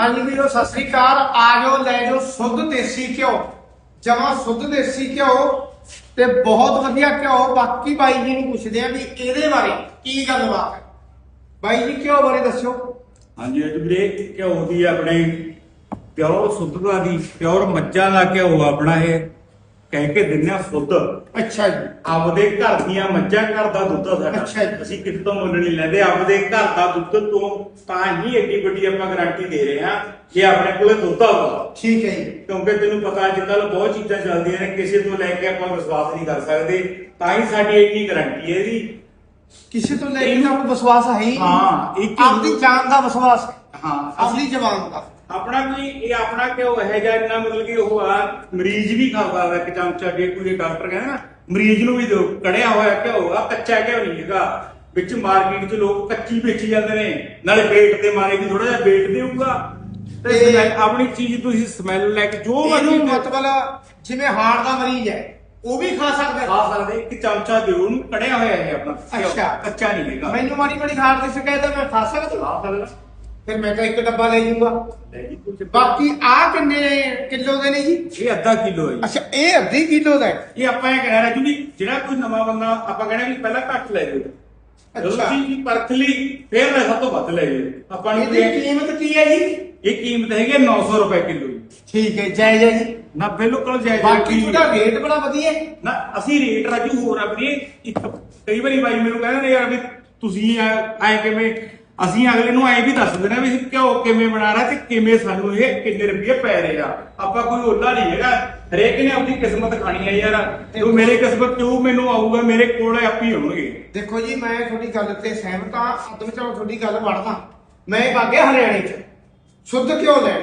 ਹਾਂਜੀ ਵੀਰੋ, ਸਤਿ ਸ੍ਰੀ ਅਕਾਲ। ਆ ਜਾਓ, ਲੈ ਜਾਓ ਸ਼ੁੱਧ ਦੇਸੀ ਘਿਓ। ਜਮਾ ਸ਼ੁੱਧ ਦੇਸੀ ਘਿਓ ਤੇ ਬਹੁਤ ਵਧੀਆ ਘਿਓ। ਬਾਕੀ ਬਾਈ ਜੀ ਨੂੰ ਪੁੱਛਦੇ ਆ ਵੀ ਇਹਦੇ ਬਾਰੇ ਕੀ ਗੱਲਬਾਤ ਹੈ? ਬਾਈ ਜੀ, ਘਿਓ ਬਾਰੇ ਦੱਸਿਓ। ਹਾਂਜੀ, ਅੱਜ ਵੀਰੇ, ਘਿਓ ਦੀ ਆਪਣੇ ਪਿਓਰ ਸੁੱਧਤਾ ਦੀ, ਪਿਓਰ ਮੱਝਾਂ ਦਾ ਘਿਓ ਆਪਣਾ ਇਹ। ਕਹਿ ਕੇ ਆ ਸੁੱਧ। ਅੱਛਾ ਜੀ। ਆਪਦੇ ਘਰ ਦੀਆਂ ਮੱਝਾਂ ਘਰ ਦਾ ਦੁੱਧ ਆ ਅੱਛਾ ਸਾਡਾ ਜੀ। ਅਸੀਂ ਕਿਤੇ ਤੋਂ ਮੁੱਲ ਨਹੀਂ ਲੈਂਦੇ ਆਪਦੇ ਘਰ ਦਾ ਦੁੱਧ ਤੋਂ ਤਾਂ ਹੀ ਏਡੀ ਵੱਡੀ ਆਪਾਂ ਗਾਰੰਟੀ ਦੇ ਰਹੇ ਹਾਂ ਕਿ ਆਪਣੇ ਕੋਲੇ ਦੁੱਧ ਆਊਗਾ ਠੀਕ ਹੈ ਜੀ। ਕਿਉਂਕਿ ਤੈਨੂੰ ਪਤਾ ਅੱਜ ਕੱਲ ਬਹੁਤ ਚੀਜ਼ਾਂ ਚੱਲਦੀਆਂ ਨੇ ਕਿਸੇ ਤੋਂ ਲੈ ਕੇ ਆਪਾਂ ਵਿਸ਼ਵਾਸ ਨਹੀਂ ਕਰ ਸਕਦੇ। ਤਾਂ ਹੀ ਸਾਡੀ ਇੰਨੀ ਗਾਰੰਟੀ ਹੈ ਇਹਦੀ। ਕਿਸੇ ਤੋਂ ਲੈ ਕੇ ਤਾਂ ਆਪਾਂ ਵਿਸ਼ਵਾਸ ਹੈ ਹੀ ਨਹੀਂ। ਹਾਂ, ਇੱਕ- ਆਪਦੀ ਜਾਨ ਦਾ ਵਿਸ਼ਵਾਸ ਹੈ। ਹਾਂ ਆਪਣੀ ਜ਼ਬਾਨ ਦਾ। ਆਪਣਾ ਕੋਈ ਇਹ ਆਪਣਾ ਕਿਉਂ ਇਹ ਜਿਹਾ ਇੰਨਾ ਮਤਲਬ ਕਿ ਉਹ ਆ ਮਰੀਜ਼ ਵੀ ਖਾਂਦਾ ਵਾ ਇੱਕ ਚਮਚਾ ਜੇ ਕੋਈ ਡਾਕਟਰ ਕਹਿੰਦਾ ਨਾ ਮਰੀਜ਼ ਨੂੰ ਵੀ ਦਿਓ ਕੜਿਆ ਹੋਇਆ ਘਿਓ ਆ ਕੱਚਾ ਘਿਓ ਨਹੀਂ ਹੈਗਾ। ਵਿੱਚ ਮਾਰਕੀਟ 'ਚ ਲੋਕ ਕੱਚੀ ਵੇਚੀ ਜਾਂਦੇ ਨੇ ਨਾਲੇ ਵੇਟ ਦੇ ਮਾਰੇ ਵੀ ਥੋੜਾ ਜਿਹਾ ਵੇਟ ਦੇਊਗਾ। ਤੇ ਸਮੈਲ- ਆਪਣੀ ਚੀਜ਼ ਤੁਸੀਂ ਸਮੈਲ ਲੈ ਕੇ ਜੋ ਇਹਨੂੰ ਮਰਜ਼ੀ ਮਤਲਬ ਜਿਵੇਂ ਹਾਰਟ ਦਾ ਮਰੀਜ਼ ਹੈ ਉਹ ਵੀ ਖਾ ਸਕਦਾ ਹੈ। ਖਾ ਸਕਦੇ ਇੱਕ ਚਮਚਾ ਦਿਓ ਉਹਨੂੰ ਕੜਿਆ ਹੋਇਆ ਇਹ ਆਪਣਾ ਘਿਓ, ਅੱਛਾ। ਕੱਚਾ ਨਹੀਂ ਹੈਗਾ। ਮੈਨੂੰ ਮਾੜੀ ਮਾੜੀ ਹਾਰਟ ਦੀ ਸ਼ਿਕਾਇਤ ਹੈ ਮੈਂ ਖਾ ਸਕਦਾ। ਖਾ ਸਕਦਾ। ਫਿਰ ਮੈਂ ਤਾਂ ਇੱਕ ਡੱਬਾ ਲੈ ਜਾਊਂਗਾ ਬਾਕੀ ਆ ਕਿੰਨੇ ਕਿਲੋ ਦੇ ਨੇ ਜੀ? ਇਹ ਅੱਧਾ ਕਿਲੋ ਹੈ ਜੀ। ਅੱਛਾ ਇਹ ਅੱਧੀ ਕਿਲੋ ਦਾ ਹੈ। ਇਹ ਆਪਾਂ ਇਹ ਕਹਿ ਰਹੇ ਜੀ ਜਿਹੜਾ ਕੋਈ ਨਵਾਂ ਬੰਦਾ ਆਪਾਂ ਕਹਿਣਾ ਵੀ ਪਹਿਲਾਂ ਘੱਟ ਲੈ ਜਾਓ। ਅੱਛਾ। ਤੁਸੀਂ ਪਰਖ ਲਈ ਫਿਰ ਲੈ ਸਭ ਤੋਂ ਵੱਧ ਲੈ ਜਾਓ। ਆਪਾਂ ਨੂੰ ਇਹਦੀ ਇਹ ਕੀਮਤ ਕੀ ਹੈ ਜੀ? ਇਹ ਕੀਮਤ ਹੈਗੀ ਹੈ 900 ਰੁਪਏ ਕਿਲੋ ਠੀਕ ਹੈ ਜਾਇਜ਼ ਹੈ ਜੀ। ਨਾ ਬਿਲਕੁਲ ਜਾਇਜ਼ ਬਾਕੀ ਹੈ। ਤੁਹਾਡਾ ਰੇਟ ਬੜਾ ਵਧੀਆ ਹੈ। ਨਾ ਅਸੀਂ ਰੇਟ ਰਾਜੂ ਹੋਰ ਆ ਵੀਰੇ ਇੱਕ ਕਈ ਵਾਰੀ ਬਾਈ ਮੈਨੂੰ ਕਹਿੰਦੇ ਨੇ ਯਾਰ ਵੀ ਤੁਸੀਂ ਐ ਕਿਵੇਂ? ਅਸੀਂ ਅਗਲੇ ਨੂੰ ਐ ਵੀ ਦੱਸ ਦੇਣਾ ਵੀ ਅਸੀਂ ਘਿਓ ਕਿਵੇਂ ਬਣਾ ਰਹੇ ਤੇ ਕਿਵੇਂ ਸਾਨੂੰ ਇਹ ਕਿੰਨੇ ਰੁਪਏ ਪੈ ਰਹੇ ਆ। ਆਪਾਂ ਕੋਈ ਓਲਾ ਨਹੀਂ ਹੈਗਾ। ਹਰੇਕ ਨੇ ਆਪਣੀ ਕਿਸਮਤ ਖਾਣੀ ਹੈ ਯਾਰ। ਤੂੰ ਮੇਰੇ ਕਿਸਮਤ ਕਿਉਂ ਮੈਨੂੰ ਆਊਗਾ? ਮੇਰੇ ਕੋਲ ਆਪੇ ਹੀ ਹੋਣਗੇ। ਦੇਖੋ ਜੀ ਮੈਂ ਤੁਹਾਡੀ ਗੱਲ ਤੇ ਸਹਿਮਤ ਹਾਂ। ਅੱਧ ਵਿਚਾਲੋਂ ਤੁਹਾਡੀ ਗੱਲ ਵੜਦਾ ਮੈਂ ਵਾਗੇ ਹਰਿਆਣੇ ਚ। ਸ਼ੁੱਧ ਘਿਓ ਲੈ।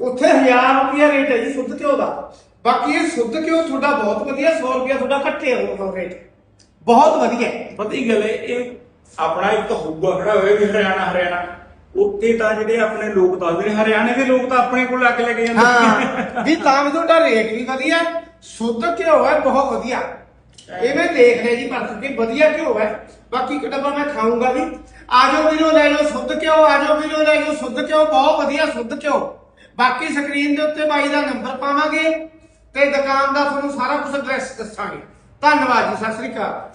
ਉੱਥੇ 1000 ਰੁਪਿਆ ਰੇਟ ਹੈ ਜੀ ਸ਼ੁੱਧ ਘਿਓ ਦਾ। ਬਾਕੀ ਇਹ ਸ਼ੁੱਧ ਘਿਓ ਤੁਹਾਡਾ ਬਹੁਤ ਵਧੀਆ 100 ਰੁਪਿਆ ਤੁਹਾਡਾ ਘੱਟੇ ਹੋਊਗਾ ਰੇਟ। ਬਹੁਤ ਵਧੀਆ। ਹੈ। ਪਤਾ ਹੀ ਗੱਲ ਹੈ ਇਹ ਆਪਣਾ ਇੱਕ ਹੋਊਗਾ ਖੜਾ ਹੋਇਆ ਵੀ ਹਰਿਆਣਾ ਹਰਿਆਣਾ। ਉੱਥੇ ਤਾਂ ਜਿਹੜੇ ਆਪਣੇ ਲੋਕ ਦੱਸਦੇ ਨੇ, ਹਰਿਆਣੇ ਦੇ ਲੋਕ ਤਾਂ ਆਪਣੇ ਕੋਲ ਲੱਗ ਲੈ ਕੇ ਜਾਂਦੇ ਹਾਂ। ਵੀ ਤਾਂ ਵੀ ਤੁਹਾਡਾ ਰੇਟ ਵੀ ਵਧੀਆ, ਸ਼ੁੱਧ ਘਿਓ ਹੈ, ਬਹੁਤ ਵਧੀਆ। ਇਹ ਮੈਂ ਦੇਖ ਰਿਹਾ ਜੀ ਪਰਖ ਕੇ ਵਧੀਆ ਘਿਓ ਹੈ। ਬਾਕੀ ਇੱਕ ਮੈਂ ਖਾਊਂਗਾ ਵੀ ਆਜੋ ਵੀਰੋ, ਲੈ ਲਓ ਸ਼ੁੱਧ ਘਿਓ ਆਜੋ ਵੀਰੋ, ਲੈ ਲਓ ਸ਼ੁੱਧ ਘਿਓ, ਬਹੁਤ ਵਧੀਆ ਸ਼ੁੱਧ ਘਿਓ। ਬਾਕੀ ਸਕਰੀਨ ਦੇ ਉੱਤੇ ਬਾਈ ਦਾ ਨੰਬਰ ਪਾਵਾਂਗੇ ਤੇ ਦੁਕਾਨ ਦਾ ਤੁਹਾਨੂੰ ਸਾਰਾ ਕੁਝ ਐਡਰੈਸ ਦੱਸਾਂਗੇ। ਧੰਨਵਾਦ ਜੀ, ਸਤਿ ਸ੍ਰੀ ਅਕਾਲ।